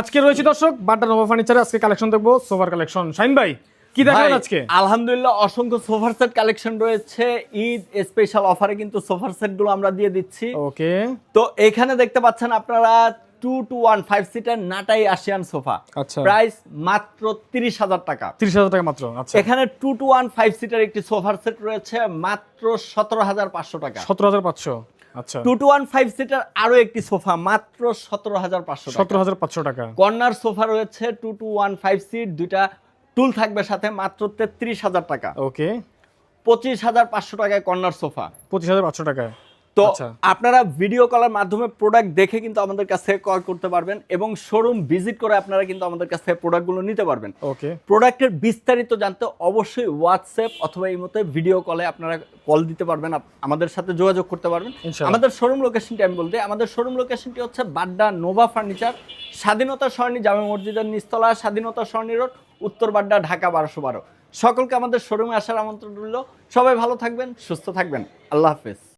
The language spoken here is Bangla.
আজকে রয়েছে দর্শক বাড্ডা নবা ফার্নিচারে আজকে কালেকশন দেখব সোফার কালেকশন শাইন ভাই কি দেখাবেন আজকে? আলহামদুলিল্লাহ অসংখ্য সোফার সেট কালেকশন রয়েছে। ঈদ স্পেশাল অফারে কিন্তু সোফার সেটগুলো আমরা দিয়ে দিচ্ছি। ওকে। তো এখানে দেখতে পাচ্ছেন আপনারা two two one five seater নাটাই আসিয়ান সোফা। আচ্ছা। প্রাইস মাত্র তিরিশ হাজার টাকা। তিরিশ হাজার টাকা মাত্র আচ্ছা। এখানে two two one five seater একটি সোফার সেট রয়েছে মাত্র সতেরো হাজার পাঁচশো টাকা। সতেরো হাজার পাঁচশো। আচ্ছা two two one five seater আরও একটি সোফা মাত্র সতেরো হাজার পাঁচশো সতেরো হাজার পাঁচশো টাকা। কর্নার সোফা রয়েছে two two one five seat দুইটা টুল থাকবে সাথে মাত্র তেত্রিশ হাজার টাকা। ওকে। পঁচিশ হাজার পাঁচশো টাকায় কর্নার সোফা। পঁচিশ হাজার পাঁচশো টাকায়। তো আচ্ছা। আপনারা ভিডিও কলের মাধ্যমে প্রোডাক্ট দেখে কিন্তু আমাদের কাছ থেকে ক্রয় করতে পারবেন এবং শোরুম ভিজিট করে আপনারা কিন্তু আমাদের কাছ থেকে প্রোডাক্টগুলো নিতে পারবেন। ওকে প্রোডাক্টের বিস্তারিত জানতে অবশ্যই হোয়াটসঅ্যাপ অথবা এই মতো ভিডিও কলে আপনারা কল দিতে পারবেন আমাদের সাথে যোগাযোগ করতে পারবেন। আমাদের শোরুম লোকেশনটি আমি বলতে আমাদের শোরুম লোকেশনটি হচ্ছে বাড্ডা নোভা ফার্নিচার স্বাধীনতা সরণি জামে মসজিদের নিস্তলা স্বাধীনতা সরণি রোড উত্তর বাড্ডা ঢাকা বারোশো বারো। সকলকে আমাদের শোরুমে আসার আমন্ত্রণ রইল। সবাই ভালো থাকবেন সুস্থ থাকবেন। আল্লাহ হাফেজ।